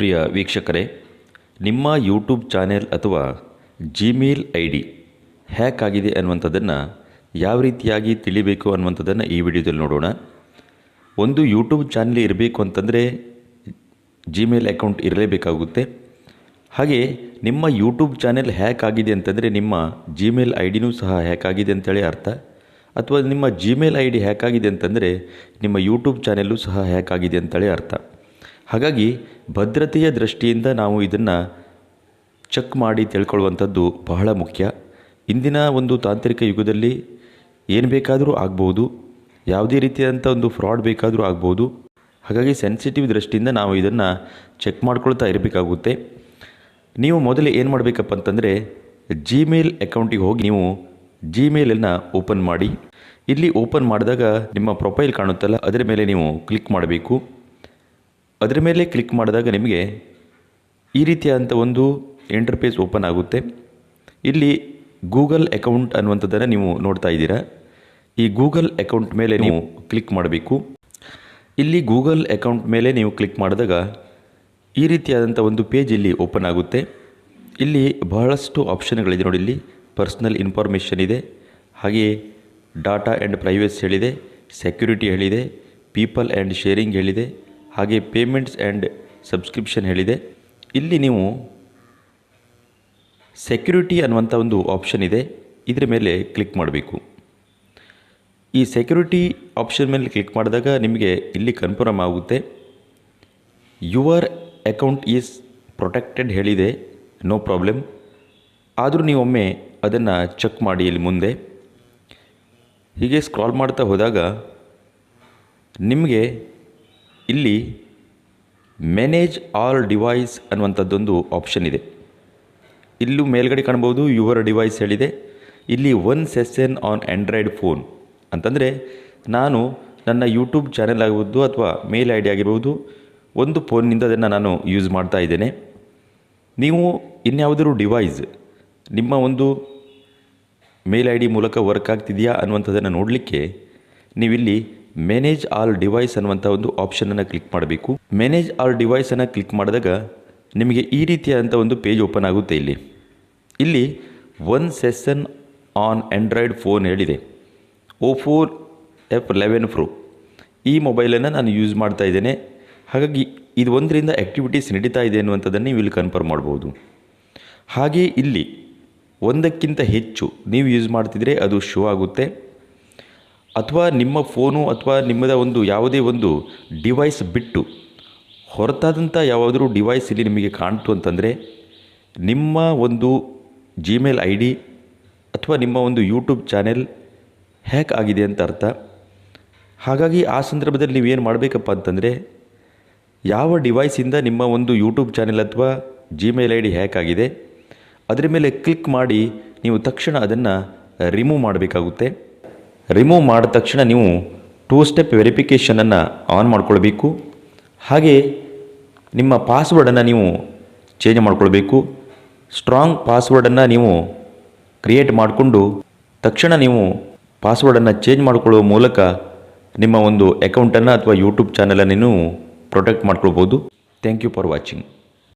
ಪ್ರಿಯ ವೀಕ್ಷಕರೇ, ನಿಮ್ಮ YouTube channel ಅಥವಾ ಜಿಮೇಲ್ ಐ ಡಿ ಹ್ಯಾಕ್ ಆಗಿದೆ ಅನ್ನುವಂಥದ್ದನ್ನು ಯಾವ ರೀತಿಯಾಗಿ ತಿಳಿಬೇಕು ಅನ್ನುವಂಥದ್ದನ್ನು ಈ ವಿಡಿಯೋದಲ್ಲಿ ನೋಡೋಣ. ಒಂದು ಯೂಟ್ಯೂಬ್ ಚಾನೆಲ್ ಇರಬೇಕು ಅಂತಂದರೆ ಜಿಮೇಲ್ ಅಕೌಂಟ್ ಇರಲೇಬೇಕಾಗುತ್ತೆ. ಹಾಗೆ ನಿಮ್ಮ ಯೂಟ್ಯೂಬ್ ಚಾನೆಲ್ ಹ್ಯಾಕ್ ಆಗಿದೆ ಅಂತಂದರೆ ನಿಮ್ಮ ಜಿಮೇಲ್ ಐ ಡಿನೂ ಸಹ ಹ್ಯಾಕ್ ಆಗಿದೆ ಅಂತೇಳಿ ಅರ್ಥ. ಅಥವಾ ನಿಮ್ಮ ಜಿಮೇಲ್ ಐ ಡಿ ಹ್ಯಾಕ್ ಆಗಿದೆ ಅಂತಂದರೆ ನಿಮ್ಮ ಯೂಟ್ಯೂಬ್ ಚಾನೆಲ್ಲು ಸಹ ಹ್ಯಾಕ್ ಆಗಿದೆ ಅಂತೇಳಿ ಅರ್ಥ. ಹಾಗಾಗಿ ಭದ್ರತೆಯ ದೃಷ್ಟಿಯಿಂದ ನಾವು ಇದನ್ನು ಚೆಕ್ ಮಾಡಿ ತಿಳ್ಕೊಳ್ಳುವಂಥದ್ದು ಬಹಳ ಮುಖ್ಯ. ಇಂದಿನ ಒಂದು ತಾಂತ್ರಿಕ ಯುಗದಲ್ಲಿ ಏನು ಬೇಕಾದರೂ ಆಗ್ಬೋದು, ಯಾವುದೇ ರೀತಿಯಾದಂಥ ಒಂದು ಫ್ರಾಡ್ ಬೇಕಾದರೂ ಆಗ್ಬೋದು. ಹಾಗಾಗಿ ಸೆನ್ಸಿಟಿವ್ ದೃಷ್ಟಿಯಿಂದ ನಾವು ಇದನ್ನು ಚೆಕ್ ಮಾಡ್ಕೊಳ್ತಾ ಇರಬೇಕಾಗುತ್ತೆ. ನೀವು ಮೊದಲು ಏನು ಮಾಡಬೇಕಪ್ಪ ಅಂತಂದರೆ ಜಿಮೇಲ್ ಅಕೌಂಟಿಗೆ ಹೋಗಿ ನೀವು ಜಿಮೇಲನ್ನು ಓಪನ್ ಮಾಡಿ. ಇಲ್ಲಿ ಓಪನ್ ಮಾಡಿದಾಗ ನಿಮ್ಮ ಪ್ರೊಫೈಲ್ ಕಾಣುತ್ತಲ್ಲ, ಅದರ ಮೇಲೆ ನೀವು ಕ್ಲಿಕ್ ಮಾಡಬೇಕು. ಅದರ ಮೇಲೆ ಕ್ಲಿಕ್ ಮಾಡಿದಾಗ ನಿಮಗೆ ಈ ರೀತಿಯಾದಂಥ ಒಂದು ಇಂಟರ್ಫೇಸ್ ಓಪನ್ ಆಗುತ್ತೆ. ಇಲ್ಲಿ ಗೂಗಲ್ ಅಕೌಂಟ್ ಅನ್ನುವಂಥದ್ದನ್ನು ನೀವು ನೋಡ್ತಾ ಇದ್ದೀರಾ. ಈ ಗೂಗಲ್ ಅಕೌಂಟ್ ಮೇಲೆ ನೀವು ಕ್ಲಿಕ್ ಮಾಡಬೇಕು. ಇಲ್ಲಿ ಗೂಗಲ್ ಅಕೌಂಟ್ ಮೇಲೆ ನೀವು ಕ್ಲಿಕ್ ಮಾಡಿದಾಗ ಈ ರೀತಿಯಾದಂಥ ಒಂದು ಪೇಜ್ ಇಲ್ಲಿ ಓಪನ್ ಆಗುತ್ತೆ. ಇಲ್ಲಿ ಬಹಳಷ್ಟು ಆಪ್ಷನ್ಗಳಿದೆ ನೋಡಿ ಇಲ್ಲಿ. ಪರ್ಸ್ನಲ್ ಇನ್ಫಾರ್ಮೇಷನ್ ಇದೆ. ಹಾಗೆಯೇ ಡಾಟಾ ಆ್ಯಂಡ್ ಪ್ರೈವೇಸಿ ಹೇಳಿದೆ. ಸೆಕ್ಯೂರಿಟಿ ಹೇಳಿದೆ. ಪೀಪಲ್ ಆ್ಯಂಡ್ ಶೇರಿಂಗ್ ಹೇಳಿದೆ. ಹಾಗೆ ಪೇಮೆಂಟ್ಸ್ ಆ್ಯಂಡ್ ಸಬ್ಸ್ಕ್ರಿಪ್ಷನ್ ಹೇಳಿದೆ. ಇಲ್ಲಿ ನೀವು ಸೆಕ್ಯೂರಿಟಿ ಅನ್ನುವಂಥ ಒಂದು ಆಪ್ಷನ್ ಇದೆ. ಇದರ ಮೇಲೆ ಕ್ಲಿಕ್ ಮಾಡಬೇಕು. ಈ ಸೆಕ್ಯೂರಿಟಿ ಆಪ್ಷನ್ ಮೇಲೆ ಕ್ಲಿಕ್ ಮಾಡಿದಾಗ ನಿಮಗೆ ಇಲ್ಲಿ ಕನ್ಫರ್ಮ್ ಆಗುತ್ತೆ. ಯುವರ್ ಅಕೌಂಟ್ ಈಸ್ ಪ್ರೊಟೆಕ್ಟೆಡ್ ಹೇಳಿದೆ. ನೋ ಪ್ರಾಬ್ಲಮ್ ಆದರೂ ನೀವೊಮ್ಮೆ ಅದನ್ನು ಚೆಕ್ ಮಾಡಿ ಇಲ್ಲಿ ಮುಂದೆ. ಹೀಗೆ ಸ್ಕ್ರಾಲ್ ಮಾಡ್ತಾ ಹೋದಾಗ ನಿಮಗೆ ಇಲ್ಲಿ ಮ್ಯಾನೇಜ್ ಆಲ್ ಡಿವೈಸ್ ಅನ್ನುವಂಥದ್ದೊಂದು ಆಪ್ಷನ್ ಇದೆ. ಇಲ್ಲೂ ಮೇಲ್ಗಡೆ ಕಾಣ್ಬೋದು ಯುವರ್ ಡಿವೈಸ್ ಹೇಳಿದೆ. ಇಲ್ಲಿ one session on Android phone ಅಂತಂದರೆ ನಾನು ನನ್ನ ಯೂಟ್ಯೂಬ್ ಚಾನೆಲ್ ಆಗಿರ್ಬೋದು ಅಥವಾ ಮೇಲ್ ಐ ಡಿ ಆಗಿರ್ಬೋದು, ಒಂದು ಫೋನ್ನಿಂದ ಅದನ್ನು ನಾನು ಯೂಸ್ ಮಾಡ್ತಾ ಇದ್ದೇನೆ. ನೀವು ಇನ್ಯಾವುದಾದ್ರು ಡಿವೈಸ್ ನಿಮ್ಮ ಒಂದು ಮೇಲ್ ಐ ಡಿ ಮೂಲಕ ವರ್ಕ್ ಆಗ್ತಿದೆಯಾ ಅನ್ನುವಂಥದ್ದನ್ನು ನೋಡಲಿಕ್ಕೆ ನೀವಿಲ್ಲಿ ಮ್ಯಾನೇಜ್ ಆಲ್ ಡಿವೈಸ್ ಅನ್ನುವಂಥ ಒಂದು ಆಪ್ಷನನ್ನು ಕ್ಲಿಕ್ ಮಾಡಬೇಕು. ಮ್ಯಾನೇಜ್ ಆಲ್ ಡಿವೈಸನ್ನು ಕ್ಲಿಕ್ ಮಾಡಿದಾಗ ನಿಮಗೆ ಈ ರೀತಿಯಾದಂಥ ಒಂದು ಪೇಜ್ ಓಪನ್ ಆಗುತ್ತೆ ಇಲ್ಲಿ. ಇಲ್ಲಿ one session on Android phone ಹೇಳಿದೆ. O four F eleven pro ಈ ಮೊಬೈಲನ್ನು ನಾನು ಯೂಸ್ ಮಾಡ್ತಾ ಇದ್ದೇನೆ. ಹಾಗಾಗಿ ಇದು ಒಂದರಿಂದ ಆ್ಯಕ್ಟಿವಿಟೀಸ್ ನಡೀತಾ ಇದೆ ಅನ್ನುವಂಥದ್ದನ್ನು ನೀವು ಇಲ್ಲಿ ಕನ್ಫರ್ಮ್ ಮಾಡ್ಬೋದು. ಹಾಗೆ ಇಲ್ಲಿ ಒಂದಕ್ಕಿಂತ ಹೆಚ್ಚು ನೀವು ಯೂಸ್ ಮಾಡ್ತಿದ್ರೆ ಅದು ಶೋ ಆಗುತ್ತೆ. ಅಥವಾ ನಿಮ್ಮ ಫೋನು ಅಥವಾ ನಿಮ್ಮದ ಒಂದು ಯಾವುದೇ ಒಂದು ಡಿವೈಸ್ ಬಿಟ್ಟು ಹೊರತಾದಂಥ ಯಾವುದಾದ್ರೂ ಡಿವೈಸ್ ಇಲ್ಲಿ ನಿಮಗೆ ಕಾಣ್ತು ಅಂತಂದರೆ ನಿಮ್ಮ ಒಂದು ಜಿಮೇಲ್ ಐ ಡಿ ಅಥವಾ ನಿಮ್ಮ ಒಂದು ಯೂಟ್ಯೂಬ್ ಚಾನೆಲ್ ಹ್ಯಾಕ್ ಆಗಿದೆ ಅಂತ ಅರ್ಥ. ಹಾಗಾಗಿ ಆ ಸಂದರ್ಭದಲ್ಲಿ ನೀವೇನು ಮಾಡಬೇಕಪ್ಪ ಅಂತಂದರೆ ಯಾವ ಡಿವೈಸಿಂದ ನಿಮ್ಮ ಒಂದು ಯೂಟ್ಯೂಬ್ ಚಾನೆಲ್ ಅಥವಾ ಜಿಮೇಲ್ ಐ ಡಿ ಹ್ಯಾಕ್ ಆಗಿದೆ, ಅದರ ಮೇಲೆ ಕ್ಲಿಕ್ ಮಾಡಿ ನೀವು ತಕ್ಷಣ ಅದನ್ನು ರಿಮೂವ್ ಮಾಡಬೇಕಾಗುತ್ತೆ. ರಿಮೂವ್ ಮಾಡಿದ ತಕ್ಷಣ ನೀವು ಟೂ ಸ್ಟೆಪ್ ವೆರಿಫಿಕೇಷನನ್ನು ಆನ್ ಮಾಡ್ಕೊಳ್ಬೇಕು. ಹಾಗೆ ನಿಮ್ಮ ಪಾಸ್ವರ್ಡನ್ನು ನೀವು ಚೇಂಜ್ ಮಾಡಿಕೊಳ್ಬೇಕು. ಸ್ಟ್ರಾಂಗ್ ಪಾಸ್ವರ್ಡನ್ನು ನೀವು ಕ್ರಿಯೇಟ್ ಮಾಡಿಕೊಂಡು ತಕ್ಷಣ ನೀವು ಪಾಸ್ವರ್ಡನ್ನು ಚೇಂಜ್ ಮಾಡಿಕೊಳ್ಳುವ ಮೂಲಕ ನಿಮ್ಮ ಒಂದು ಅಕೌಂಟನ್ನು ಅಥವಾ ಯೂಟ್ಯೂಬ್ ಚಾನಲನ್ನು ನೀವು ಪ್ರೊಟೆಕ್ಟ್ ಮಾಡ್ಕೊಳ್ಬೋದು. Thank you for watching